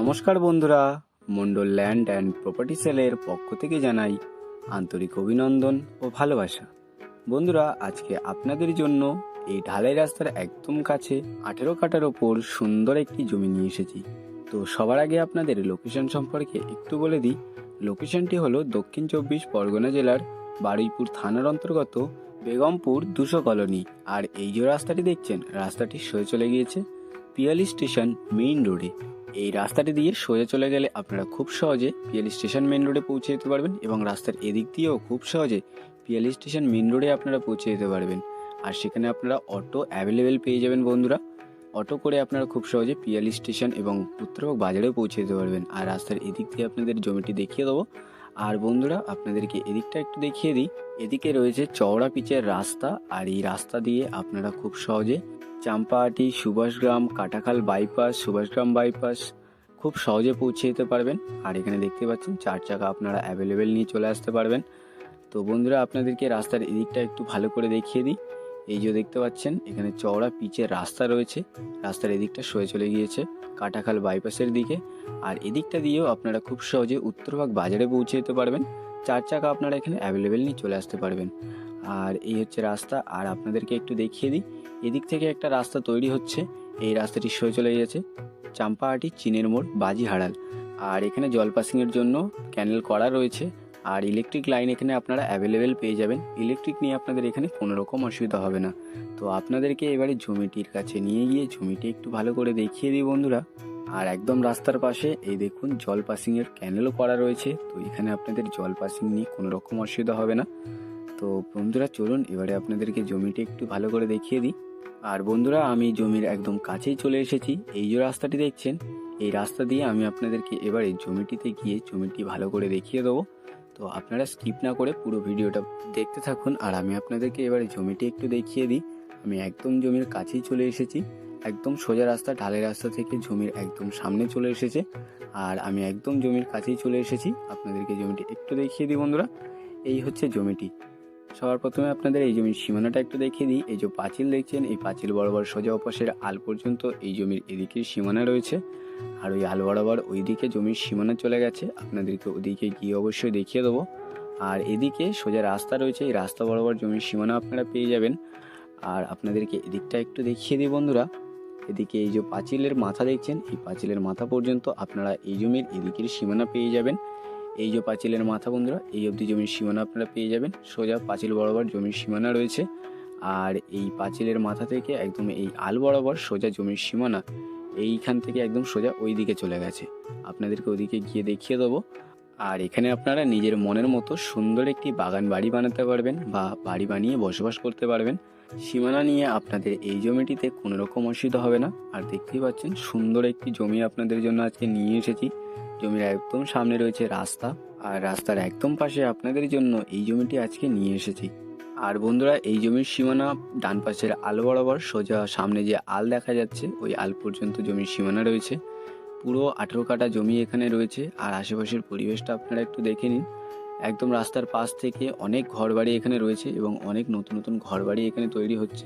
নমস্কার বন্ধুরা, Mondal land and property সেলের পক্ষ থেকে জানাই আন্তরিক অভিনন্দন ও ভালোবাসা। বন্ধুরা, আজকে আপনাদের জন্য এই ঢালাই রাস্তার একদম কাছে আঠেরো কাটার ওপর সুন্দর একটি জমি নিয়ে এসেছি। তো সবার আগে আপনাদের লোকেশন সম্পর্কে একটু বলে দিই। লোকেশনটি হলো দক্ষিণ চব্বিশ পরগনা জেলার বারুইপুর থানার অন্তর্গত বেগমপুর দুশো কলোনি। আর এই যে রাস্তাটি দেখছেন, রাস্তাটি সয়ে চলে গিয়েছে পিয়ালি স্টেশন মেইন রোডে। এই রাস্তাটি দিয়ে সোজা চলে গেলে আপনারা খুব সহজে পিয়ালি স্টেশন মেন রোডে পৌঁছে যেতে পারবেন এবং রাস্তার এদিক দিয়েও খুব সহজে পিয়ালি স্টেশন মেন রোডে আপনারা পৌঁছে যেতে পারবেন। আর সেখানে আপনারা অটো অ্যাভেলেবেল পেয়ে যাবেন বন্ধুরা। অটো করে আপনারা খুব সহজে পিয়ালি স্টেশন এবং উত্তরবঙ্গ বাজারেও পৌঁছে যেতে পারবেন। আর রাস্তার এদিক দিয়ে আপনাদের জমিটি দেখিয়ে দেবো। আর বন্ধুরা, আপনাদেরকে এদিকটা একটু দেখিয়ে দিই। এদিকে রয়েছে চওড়া পিচের রাস্তা, আর এই রাস্তা দিয়ে আপনারা খুব সহজে চাম্পাহাটি, সুভাষগ্রাম, কাটাখাল বাইপাস সুভাষগ্রাম বাইপাস খুব সহজে পৌঁছে যেতে পারবেন। আর এখানে দেখতে পাচ্ছেন, চার চাকা আপনারা অ্যাভেলেবেল নিয়ে চলে আসতে পারবেন। তো বন্ধুরা, আপনাদেরকে রাস্তার এদিকটা একটু ভালো করে দেখিয়ে দিই। এই যে দেখতে পাচ্ছেন, এখানে চওড়া পিচের রাস্তা রয়েছে। রাস্তার এদিকটা সয়ে চলে গিয়েছে, কাটাখাল বাইপাসের দিকে। আর এদিকটা দিয়েও আপনারা খুব সহজে উত্তরভাগ বাজারে পৌঁছে যেতে পারবেন। চার চাকা আপনারা এখানে অ্যাভেলেবেল নিয়ে চলে আসতে পারবেন। আর এই হচ্ছে রাস্তা। আর আপনাদেরকে একটু দেখিয়ে দিই, এদিক থেকে একটা রাস্তা তৈরি হচ্ছে। এই রাস্তাটি সয়ে চলে গেছে চাম্পাহাটি, চীনের মোড় বাজি হাড়াল আর এখানে জল পাসিংয়ের জন্য ক্যানেল করা রয়েছে। আর ইলেকট্রিক লাইন এখানে আপনারা অ্যাভেলেবেল পেয়ে যাবেন। ইলেকট্রিক নিয়ে আপনাদের এখানে কোনো রকম অসুবিধা হবে না। তো আপনাদেরকে এবারে জমিটির কাছে নিয়ে গিয়ে জমিটি একটু ভালো করে দেখিয়ে দিই বন্ধুরা। আর একদম রাস্তার পাশে এই দেখুন জল পাসিংয়ের ক্যানেলও করা রয়েছে। তো এখানে আপনাদের জল পাসিং নিয়ে কোনো রকম অসুবিধা হবে না। তো বন্ধুরা চলুন এবারে আপনাদেরকে জমিটি একটু ভালো করে দেখিয়ে দিই। আর বন্ধুরা আমি জমির একদম কাছেই চলে এসেছি। এই যে রাস্তাটি দেখছেন, এই রাস্তা দিয়ে আমি আপনাদেরকে এবারে জমিটিতে গিয়ে জমিটি ভালো করে দেখিয়ে দেবো। তো আপনারা স্কিপ না করে পুরো ভিডিওটা দেখতে থাকুন। আর আমি আপনাদেরকে এবারে জমিটি একটু দেখিয়ে দিই। আমি একদম জমির কাছেই চলে এসেছি। একদম সোজা রাস্তা ঢালাই রাস্তা থেকে জমির একদম সামনে চলে এসেছে। আর আমি একদম জমির কাছেই চলে এসেছি। আপনাদেরকে জমিটি একটু দেখিয়ে দিই বন্ধুরা। এই হচ্ছে জমিটি। সবার প্রথমে আপনাদের এই জমির সীমানাটা একটু দেখিয়ে দিই। এই যে পাঁচিল দেখছেন, এই পাঁচিল বরাবর সোজা অপাশের আল পর্যন্ত এই জমির এদিকে সীমানা রয়েছে। আর ওই আল বরাবর ওইদিকে জমির সীমানা চলে গেছে। আপনাদেরকে ওদিকে গিয়ে অবশ্যই দেখিয়ে দেবো। আর এদিকে সোজা রাস্তা রয়েছে, এই রাস্তা বরাবর জমির সীমানা আপনারা পেয়ে যাবেন। আর আপনাদেরকে এদিকটা একটু দেখিয়ে দিই বন্ধুরা। এদিকে এই যে পাঁচিলের মাথা দেখছেন, এই পাঁচিলের মাথা পর্যন্ত আপনারা এই জমির এদিকের সীমানা পেয়ে যাবেন। এই যে পাঁচিলের মাথা বন্ধুরা, এই অবধি জমির সীমানা আপনারা পেয়ে যাবেন। সোজা পাঁচিল বরাবর জমির সীমানা রয়েছে। আর এই পাঁচিলের মাথা থেকে একদম এই আল বরাবর সোজা জমির সীমানা। এইখান থেকে একদম সোজা ওই দিকে চলে গেছে। আপনাদেরকে ওদিকে গিয়ে দেখিয়ে দেবো। আর এখানে আপনারা নিজের মনের মতো সুন্দর একটি বাগান বাড়ি বানাতে পারবেন বা বাড়ি বানিয়ে বসবাস করতে পারবেন। সীমানা নিয়ে আপনাদের এই জমিটিতে কোনো রকম অসুবিধা হবে না। আর দেখতেই পাচ্ছেন, সুন্দর একটি জমি আপনাদের জন্য আজকে নিয়ে এসেছি। জমির একদম সামনে রয়েছে রাস্তা। আর রাস্তার একদম পাশে আপনাদের জন্য এই জমিটি আজকে নিয়ে এসেছি। আর বন্ধুরা, এই জমির সীমানা ডান পাশের আল বরাবর সোজা সামনে যে আল দেখা যাচ্ছে, ওই আল পর্যন্ত জমির সীমানা রয়েছে। পুরো আঠেরো কাটা জমি এখানে রয়েছে। আর আশেপাশের পরিবেশটা আপনারা একটু দেখে নিন। একদম রাস্তার পাশ থেকে অনেক ঘরবাড়ি এখানে রয়েছে এবং অনেক নতুন নতুন ঘরবাড়ি এখানে তৈরি হচ্ছে।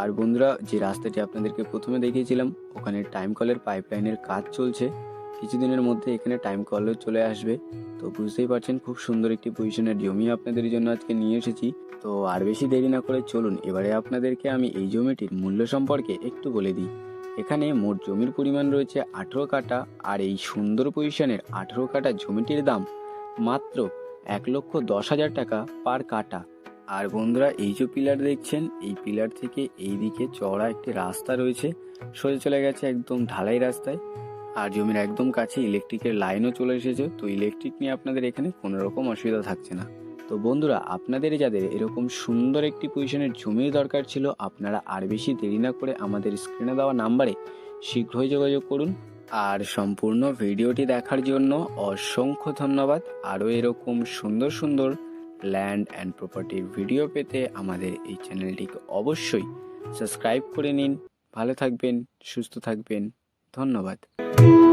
আর বন্ধুরা, যে রাস্তাটি আপনাদেরকে প্রথমে দেখিয়েছিলাম, ওখানে টাইম কলের পাইপলাইনের কাজ চলছে। কিছুদিনের মধ্যে এখানে টাইম কলও চলে আসবে। তো বুঝতেই পারছেন, খুব সুন্দর একটি পজিশনের জমি আপনাদের জন্য আজকে নিয়ে এসেছি। তো আর বেশি দেরি না করে চলুন, এবারে আপনাদেরকে আমি এই জমিটির মূল্য সম্পর্কে একটু বলে দিই। এখানে মোট জমির পরিমাণ রয়েছে আঠেরো কাটা আর এই সুন্দর পজিশনের আঠেরো কাটা জমিটির দাম মাত্র এক লক্ষ দশ হাজার টাকা পার কাটা আর বন্ধুরা, এই যে পিলার দেখছেন, এই পিলার থেকে এই দিকে চওড়া একটি রাস্তা রয়েছে। সোজা চলে গেছে একদম ঢালাই রাস্তায়। আর জমির একদম কাছে ইলেকট্রিকের লাইনও চলে এসেছে, তো ইলেকট্রিক নিয়ে আপনাদের এখানে কোনো রকম অসুবিধা থাকছে না। তো বন্ধুরা, আপনাদের যাদের এরকম সুন্দর একটি পজিশনের জমির দরকার ছিল, আপনারা আর বেশি দেরি না করে আমাদের স্ক্রিনে দেওয়া নাম্বারে শীঘ্রই যোগাযোগ করুন। আর সম্পূর্ণ ভিডিওটি দেখার জন্য অসংখ্য ধন্যবাদ। আরও এরকম সুন্দর সুন্দর ল্যান্ড অ্যান্ড প্রপার্টির ভিডিও পেতে আমাদের এই চ্যানেলটিকে অবশ্যই সাবস্ক্রাইব করে নিন। ভালো থাকবেন, সুস্থ থাকবেন। ধন্যবাদ। thank you.